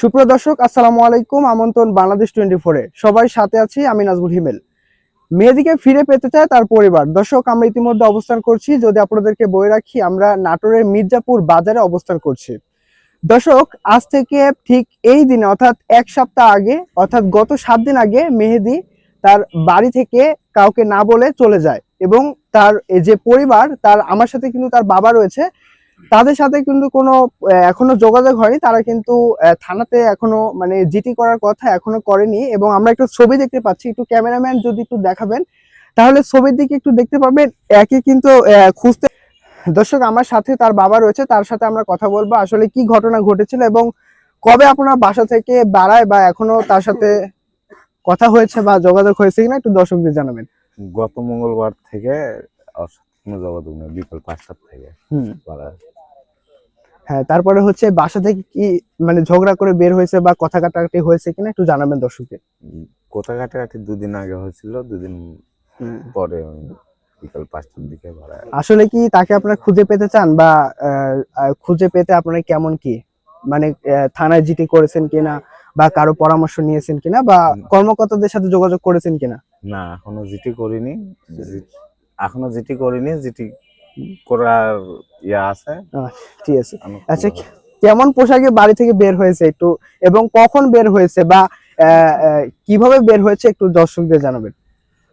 সুপ্রিয় দর্শক, আসসালামু আলাইকুম। আমন্ত্রণ বাংলাদেশ টোয়েন্টি ফোরে সবাই সাথে আছি আমি নাজমুল হিমেল। মেহেদিকে ফিরে পেতে চায় তার পরিবার। দর্শক, আমরা ইতিমধ্যে অবস্থান করছি। যদি আপনাদেরকে বই রাখি, আমরা নাটোরের মির্জাপুর বাজারে অবস্থান করছি। দর্শক, আজ থেকে ঠিক এই দিনে, অর্থাৎ এক সপ্তাহ আগে, অর্থাৎ গত সাত দিন আগে, মেহেদি তার বাড়ি থেকে কাউকে না বলে চলে যায় এবং তার যে পরিবার, তার আমার সাথে কিন্তু তার বাবা রয়েছে। তাদের সাথে কিন্তু কোনো এখনও যোগাযোগ হয়নি। তারা কিন্তু থানাতে এখনও মানে জিটি করার কথা এখনও করেনি এবং আমরা একটু ছবি দেখতে পাচ্ছি। একটু ক্যামেরাম্যান যদি একটু দেখাবেন তাহলে ছবির দিকে একটু দেখতে পাবেন। একই কিন্তু খুঁজতে দর্শক আমার সাথে তার বাবা রয়েছে। তার সাথে আমরা কথা বলব আসলে কি ঘটনা ঘটেছিল এবং কবে আপনার বাসা থেকে বাড়ায় বা এখনও তার সাথে কথা হয়েছে বা যোগাযোগ হয়েছে কিনা একটু দর্শকদের জানাবেন। গত মঙ্গলবার থেকে যোগাযোগ নেই বিকাল পাঁচটার থেকে। হ্যাঁ তারপরে হচ্ছে বাসা থেকে কি মানে ঝগড়া করে বের হয়েছে বা কথা কাটাকাটি হয়েছে কিনা একটু জানাবেন দর্শকদের। কথা কাটাকাটি দুদিন আগে হয়েছিল দুদিন পরে বিকাল পাঁচটার দিকে আসলে কি তাকে আপনারা খুঁজে পেতে চান বা আহ, আহ, খুঁজে পেতে আপনারা কেমন কি? মানে আহ, থানায় জিটি করেছেন কিনা বা কারও পরামর্শ নিয়েছেন কিনা বা কর্মকর্তাদের সাথে যোগাযোগ করেছেন কিনা? না এখনও জিটি করিনি। জি- এখনও জিটি করিনি জিটি করার ইয়া আছে। ঠিক আছে। আচ্ছা কেমন পোশাকে বাড়ি থেকে বের হয়েছে একটু এবং কখন বের হয়েছে বা কীভাবে বের হয়েছে একটু দর্শকদের জানাবেন?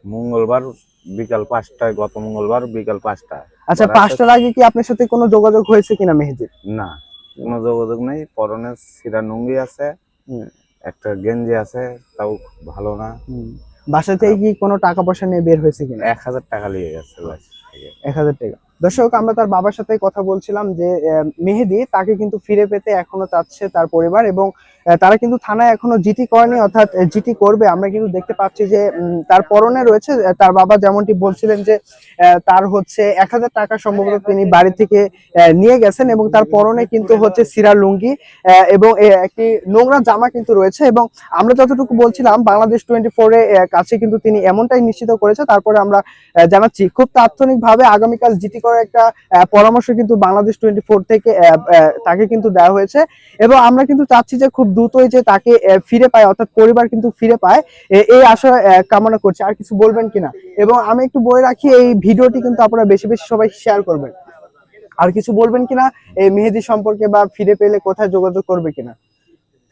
মঙ্গলবার বিকাল পাঁচটায় গত মঙ্গলবার বিকাল পাঁচটায়। আচ্ছা পাঁচটার আগে কি আপনার সাথে কোনো যোগাযোগ হয়েছে কিনা মেহেদির? না কোনো যোগাযোগ নেই। পরনে সিরা নুঙ্গি আছে। একটা গেঞ্জি আছে তাও ভালো না। বাসা থেকে কি কোনো টাকা পয়সা নিয়ে বের হয়েছে কিনা? এক হাজার টাকা লিয়ে গেছে। এক হাজার টাকা। দর্শক, আমরা তার বাবার সাথে কথা বলছিলাম যে মেহেদি তাকে কিন্তু ফিরে পেতে এখনও চাচ্ছে তার পরিবার এবং তারা কিন্তু থানায় এখনও জিটি করেনি, অর্থাৎ জিটি করবে। আমরা কিন্তু দেখতে পাচ্ছি যে তার পরনে রয়েছে তার বাবা যেমনটি বলছিলেন যে তার হচ্ছে এক হাজার টাকা সম্ভবত তিনি বাড়ি থেকে নিয়ে গেছেন এবং তার পরনে কিন্তু হচ্ছে সিরা লুঙ্গি এবং একটি নোংরা জামা কিন্তু রয়েছে এবং আমরা যতটুকু বলছিলাম, বাংলাদেশ টোয়েন্টি ফোরে কাছে কিন্তু তিনি এমনটাই নিশ্চিত করেছে। তারপরে আমরা জানাচ্ছি, খুব তাৎক্ষণিকভাবে আগামীকাল জিটি করার একটা পরামর্শ কিন্তু বাংলাদেশ টোয়েন্টি ফোর থেকে তাকে কিন্তু দেওয়া হয়েছে। এবং আমরা কিন্তু চাচ্ছি যে খুব দ্রুতই যে তাকে ফিরে পায় অর্থাৎ পরিবার কিন্তু ফিরে পায় এই আশা কামনা করছি। আর কিছু বলবেন কিনা? এবং আমি একটু বলে রাখি এই ভিডিওটি কিন্তু আপনারা বেশি বেশি সবাই শেয়ার করবেন। আর কিছু বলবেন কিনা? এই মেহেদি সম্পর্কে বা ফিরে পেলে কোথায় যোগাযোগ করবে কিনা?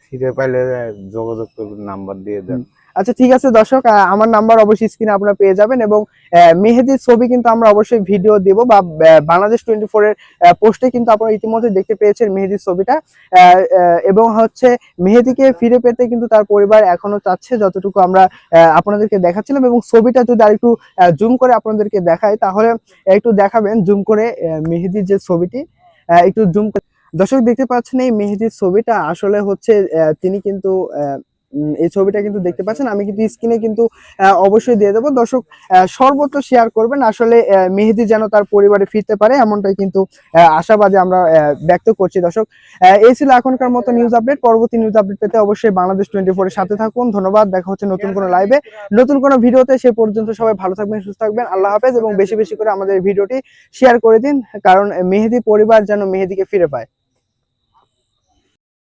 ফিরে পাইলে যোগাযোগ করবেন নাম্বার দিয়ে দেন। আচ্ছা ঠিক আছে দর্শক আমার নাম্বার অবশ্যই স্ক্রিনে আপনারা পেয়ে যাবেন এবং মেহেদির ছবি কিন্তু আমরা অবশ্যই ভিডিও দেব বা বাংলাদেশ টোয়েন্টি ফোর এর পোস্টে কিন্তু আপনারা ইতিমধ্যে দেখতে পেয়েছেন মেহেদির ছবিটা। এবং হচ্ছে মেহেদিকে ফিরে পেতে কিন্তু তার পরিবার এখনও চাচ্ছে যতটুকু আমরা আপনাদেরকে দেখাচ্ছিলাম এবং ছবিটা যদি আরেকটু জুম করে আপনাদেরকে দেখাই, তাহলে একটু দেখাবেন জুম করে মেহেদির যে ছবিটি একটু জুম দর্শক, দেখতে পাচ্ছেন এই মেহেদির ছবিটা আসলে হচ্ছে তিনি কিন্তু এই ছবিটা কিন্তু দেখতে পাচ্ছেন। আমি কিন্তু স্ক্রিনে কিন্তু অবশ্যই দিয়ে দেবো। দর্শক সর্বত্র শেয়ার করবেন। আসলে মেহেদি যেন তার পরিবারে ফিরতে পারে, এমনটাই কিন্তু আশাবাদী আমরা ব্যক্ত করছি। দর্শক এই ছিল এখনকার মতো নিউজ আপডেট পরবর্তী নিউজ আপডেট পেতে অবশ্যই বাংলাদেশ টোয়েন্টি ফোরের সাথে থাকুন। ধন্যবাদ। দেখা হচ্ছে নতুন কোনো লাইভে নতুন কোনো ভিডিওতে সে পর্যন্ত সবাই ভালো থাকবেন, সুস্থ থাকবেন। আল্লাহ হাফেজ। এবং বেশি বেশি করে আমাদের ভিডিওটি শেয়ার করে দিন। কারণ, মেহেদি পরিবার যেন মেহেদিকে ফিরে পায়।